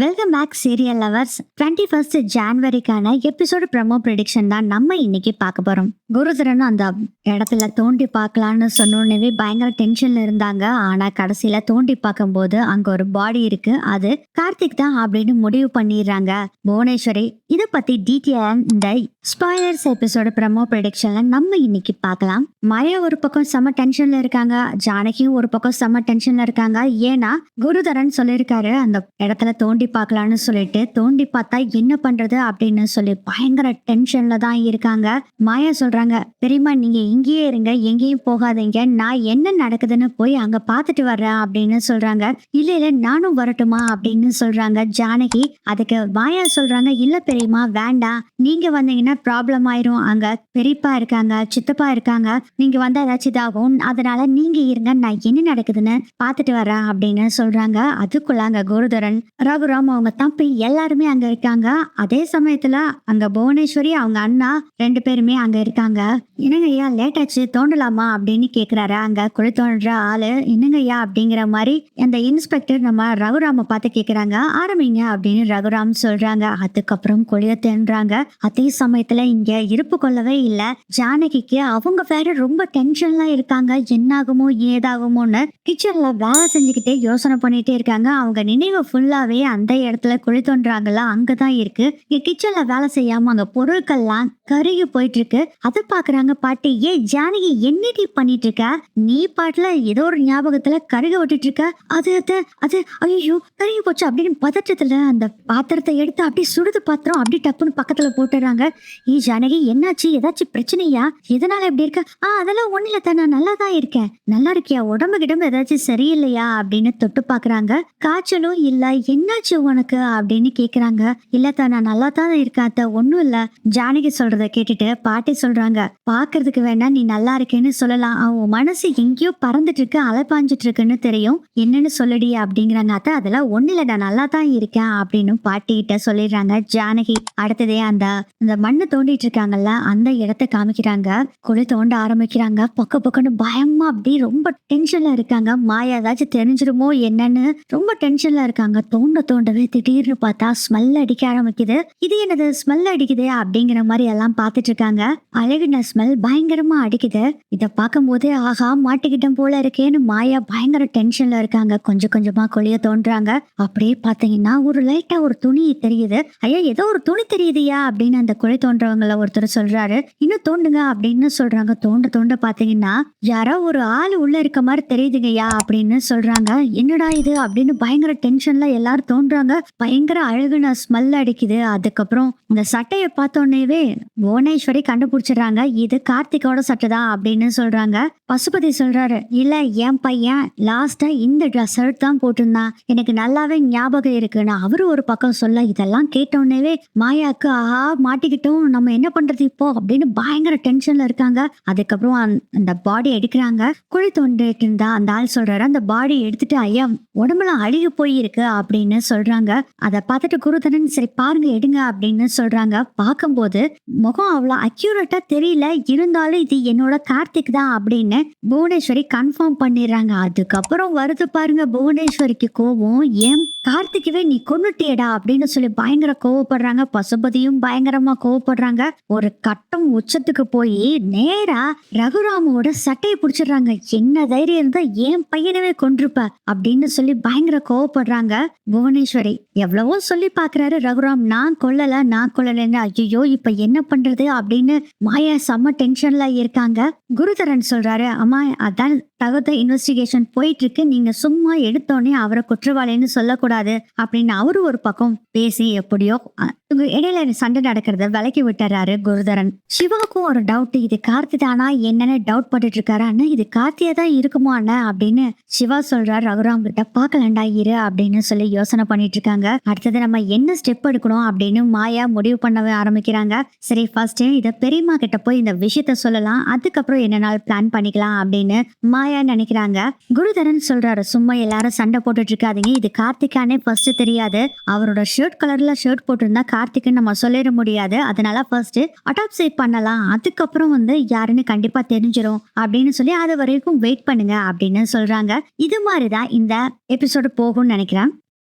Welcome back serial lovers twenty first ஜான்வரிக்கான episode promo prediction தான் நம்ம இன்னைக்கு பார்க்க போறோம். குருதரன் அந்த இடத்துல தோண்டி பார்க்கலான்னு சொன்னோடனே பயங்கர டென்ஷன்ல இருந்தாங்க. ஆனா கடைசியில தோண்டி பார்க்கும்போது அங்க ஒரு பாடி இருக்கு. அது கார்த்திக் தான் அப்படின்னு முடிவு பண்ணிடுறாங்க. புவனேஸ்வரி இதை பத்தி டீட்டெயில் இந்த ஸ்பாயர்ஸ் எபிசோடு ப்ரமோ ப்ரெடிக்ஷன்ல நம்ம இன்னைக்கு பார்க்கலாம். மழை ஒரு பக்கம் செம டென்ஷன்ல இருக்காங்க. ஜானகியும் ஒரு பக்கம் செம டென்ஷன்ல இருக்காங்க. ஏன்னா குருதரன் சொல்லியிருக்காரு அந்த இடத்துல தோண்டி பார்க்கலான்னு சொல்லிட்டு தோண்டி பார்த்தா என்ன பண்றது அப்படின்னு சொல்லி பயங்கர டென்ஷன்ல தான் இருக்காங்க. மாயா சொல்றாங்க பெரியம்மா நீங்க இங்கேயே இருங்க எங்கேயும் போகாதீங்க. நான் என்ன நடக்குதுன்னு போய் அங்க பாத்துட்டு வர்றேன் அப்படின்னு சொல்றாங்க. இல்ல இல்ல நானும் வரட்டுமா? அப்படின்னு சொல்றாங்க ஜானகி. அதுக்கு மாயா சொல்றாங்க இல்ல பெரியம்மா வேண்டாம். நீங்க வந்தீங்கன்னா ப்ராப்ளம் ஆயிரும். அங்க பெரியப்பா இருக்காங்க சித்தப்பா இருக்காங்க. நீங்க வந்தா ஏதாச்சும் இதாகும். அதனால நீங்க இருங்க. நான் என்ன நடக்குதுன்னு பாத்துட்டு வரேன் அப்படின்னு சொல்றாங்க. அதுக்குள்ள அங்க குருதரன். ரகுராம் அவங்க தம்பி எல்லாருமே அங்க இருக்காங்க. அதே சமயத்துல அங்க புவனேஸ்வரி அவங்க அண்ணா ரெண்டு பேருமே அங்க இருக்காங்க. என்னங்க ஐயா லேட் ஆச்சு தோண்டலாமா அப்படின்னு கேக்குறாரு. அங்க குழி தோன்ற ஆளு என்னங்க ஐயா? அப்படிங்கிற மாதிரி அந்த இன்ஸ்பெக்டர் நம்ம ரகுராம பார்த்து கேக்குறாங்க. ஆரம்பிங்க அப்படின்னு ரகுராம் சொல்றாங்க. அதுக்கப்புறம் குழிய தேன்றாங்க. அதே சமயத்துல இங்க இருப்பு கொள்ளவே இல்ல. ஜானகிக்கு அவங்க வேற ரொம்ப டென்ஷன்ல இருக்காங்க. என்னாகுமோ ஏதாகுமோன்னு கிச்சன்ல வேலை செஞ்சுக்கிட்டே யோசனை பண்ணிட்டே இருக்காங்க. அவங்க நினைவு ஃபுல்லாவே அந்த அந்த இடத்துல குழி தோன்றாங்களா அங்கதான் இருக்கு. இங்க கிச்சன்ல வேலை செய்யாம அங்க பொருட்கள்லாம் கருகி போயிட்டு இருக்கு அதை பாக்குறாங்க பாட்டி ஏ ஜானகி என்னடி பண்ணிட்டு இருக்க நீ பாட்டுல ஏதோ ஒரு ஞாபகத்துல கருக விட்டுட்டு இருக்க அது அது அது ஐயோ கருகி போச்சு அப்படின்னு பதற்றத்துல அந்த பாத்திரத்தை எடுத்து அப்படியே சுடுது பாத்திரம் அப்படி டப்புன்னு பக்கத்துல போட்டுறாங்க. ஏ ஜானகி என்னாச்சு? ஏதாச்சும் பிரச்சனையா? எதனால இப்படி இருக்க? ஆ அதெல்லாம் ஒண்ணு இல்ல நான் நல்லா தான் இருக்கேன். நல்லா இருக்கியா? உடம்பு கிடம்பு ஏதாச்சும் சரியில்லையா? அப்படின்னு தொட்டு பாக்குறாங்க. காய்ச்சலும் இல்ல. என்னாச்சு? உனக்கு அப்படின்னு கேக்குறாங்க. இல்லத்தா நான் நல்லா தான் இருக்கேன் ஒண்ணும் இல்ல. ஜானகி சொல்றத கேட்டுட்டு பாட்டி சொல்றாங்க. பாக்குறதுக்கு வேணா நீ நல்லா இருக்கேன்னு சொல்லலாம். அவன் மனசு எங்கேயோ பறந்துட்டு இருக்கு அலைப்பாஞ்சிட்டு இருக்குன்னு தெரியும். என்னன்னு சொல்லுடி அப்படிங்கிறாங்க அத்தா. அதெல்லாம் ஒண்ணு இல்ல நான் நல்லா தான் இருக்கேன் அப்படின்னு பாட்டி கிட்ட சொல்லிடுறாங்க ஜானகி. அடுத்ததே அந்த அந்த மண்ணு தோண்டிட்டு இருக்காங்கல்ல அந்த இடத்த காமிக்கிறாங்க. குழி தோண்ட ஆரம்பிக்கிறாங்க. பக்க பக்கன்னு பயமா அப்படி ரொம்ப டென்ஷன்ல இருக்காங்க. மாயா ஏதாச்சும் தெரிஞ்சிருமோ என்னன்னு ரொம்ப டென்ஷன்ல இருக்காங்க. தோண்ட தோண்டவே திடீர்னு பார்த்தா ஸ்மெல் அடிக்க ஆரம்பிக்குது. இது என்னது? ஸ்மெல் அடிக்குது அப்படிங்கிற மாதிரி எல்லாம் பார்த்துட்டு இருக்காங்க. அழகுன ஸ்மெல் பயங்கரமா அடிக்குது. இத பார்க்கும்போதே ஆஹா மாட்டிக்கிட்டம் போல இருக்கேன்னு மாயா பயங்கர டென்ஷன்ல இருக்காங்க. கொஞ்சம் கொஞ்சமா கொளிய தோன்றாங்க அப்படியே பாத்தீங்கன்னா ஒரு லைட்டா ஒரு துணி தெரியுது. ஐயா ஏதோ ஒரு துணி தெரியுதுயா அப்படின்னு அந்த குழி தோன்றவங்கள ஒருத்தர் சொல்றாரு. இன்னும் தோண்டுங்க அப்படின்னு சொல்றாங்க. தோண்ட தோண்ட பாத்தீங்கன்னா யாரோ ஒரு ஆள் உள்ள இருக்க மாதிரி தெரியுதுங்கய்யா அப்படின்னு சொல்றாங்க. என்னடா இது? அப்படின்னு பயங்கர டென்ஷன்ல எல்லாரும் சொல்றாங்க பயங்கர அழகுன ஸ்மெல் அடிக்குது. அதுக்கப்புறம் இந்த சட்டையை பார்த்தோன்னேவே புவனேஸ்வரி கண்டுபிடிச்சிடுறாங்க. இது கார்த்திகோட சட்டை தான் அப்படின்னு சொல்றாங்க. பசுபதி சொல்றாரு இல்ல என் பையன் லாஸ்டா இந்த ட்ரெஸ் தான் போட்டிருந்தான். எனக்கு நல்லாவே ஞாபகம் இருக்குன்னு அவரு ஒரு பக்கம் சொல்ல இதெல்லாம் கேட்டோன்னேவே மாயாக்கு ஆஹா மாட்டிக்கிட்டோம். நம்ம என்ன பண்றது இப்போ? அப்படின்னு பயங்கர டென்ஷன்ல இருக்காங்க. அதுக்கப்புறம் அந்த- பாடி எடுக்கிறாங்க. குழி தோண்டிட்டு இருந்தா அந்த ஆள் சொல்றாரு அந்த பாடி எடுத்துட்டு ஐயா உடம்புலாம் அழுகி போயிருக்கு அப்படின்னு சொல்றாங்க. அதை பார்த்துட்டு குருதனன் சரி பாருங்க எடுங்க அப்படின்னு சொல்றாங்க. பார்க்கும்போது முகம் அவ்வளோ அக்யூரேட்டா தெரியல. இருந்தாலும் இது என்னோட கார்த்திக் தான் அப்படின்னு புவனேஸ்வரி கன்ஃபார்ம் பண்ணிடுறாங்க. அதுக்கப்புறம் வருது பாருங்க புவனேஸ்வரிக்கு கோவம் ஏன் கார்த்திகவே நீ கொன்னுட்டியடா அப்படின்னு சொல்லி பயங்கர கோவப்படுறாங்க. பசுபதியும் பயங்கரமா கோவப்படுறாங்க. ஒரு கட்டம் உச்சத்துக்கு போய் நேரா ரகுராமோட சட்டையை பிடிச்சிடுறாங்க. என்ன தைரியம் இருந்தா என் பையனவே கொண்டிருப்ப அப்படின்னு சொல்லி பயங்கர கோவப்படுறாங்க புவனேஸ்வரி. எவ்வளவோ சொல்லி பாக்குறாரு ரகுராம். நான் கொல்லல நான் கொல்லலன்னு. ஐயோ இப்ப என்ன பண்றது? அப்படின்னு மாயா செம்ம டென்ஷன்ல இருக்காங்க. குருதரன் சொல்றாரு அம்மா அதான் தகுந்த இன்வெஸ்டிகேஷன் போயிட்டு இருக்கு நீங்க சும்மா எடுத்தோடனே அவரை குற்றவாளின்னு சொல்லக்கூடாது அப்படின்னு அவரு ஒரு பக்கம் பேசி எப்படியோ இவங்க இடையில சண்டை நடக்கிறத விலக்கி விட்டுறாரு குருதரன். சிவாவுக்கும் ஒரு டவுட் இது கார்த்தி தானா? என்னன்னு டவுட் பட்டுட்டு இருக்காரு. அண்ணா இது கார்த்தியா தான் இருக்குமா அண்ணா? அப்படின்னு சிவா சொல்றாரு. ரகுராம் கிட்ட பாக்கலண்டா இரு அப்படின்னு சொல்லி யோசனை பண்ணிட்டு இருக்காங்க. அடுத்தது நம்ம என்ன ஸ்டெப் எடுக்கணும் அப்படின்னு மாயா முடிவு பண்ணவே ஆரம்பிக்கிறாங்க. சரி ஃபர்ஸ்ட் இதை பெரியம்மா கிட்ட போய் இந்த விஷயத்த சொல்லலாம். அதுக்கப்புறம் என்னென்னால் பிளான் பண்ணிக்கலாம் அப்படின்னு மாயா நினைக்கிறாங்க. குருதரன் சொல்றாரு சும்மா எல்லாரும் சண்டை போட்டுட்டு இருக்காதீங்க இது கார்த்திகானே ஃபர்ஸ்ட் தெரியாது. அவரோட ஷர்ட் கலர்ல ஷர்ட் போட்டிருந்தா கார்த்திக்னு நம்ம சொல்லிட முடியாது. அதனால ஃபர்ஸ்ட் அடாப்ட் பண்ணலாம். அதுக்கப்புறம் வந்து யாருன்னு கண்டிப்பா தெரிஞ்சிடும் அப்படின்னு சொல்லி அது வரைக்கும் வெயிட் பண்ணுங்க அப்படின்னு சொல்றாங்க. இது மாதிரிதான் இந்த எபிசோடு போகும்னு நினைக்கிறேன்.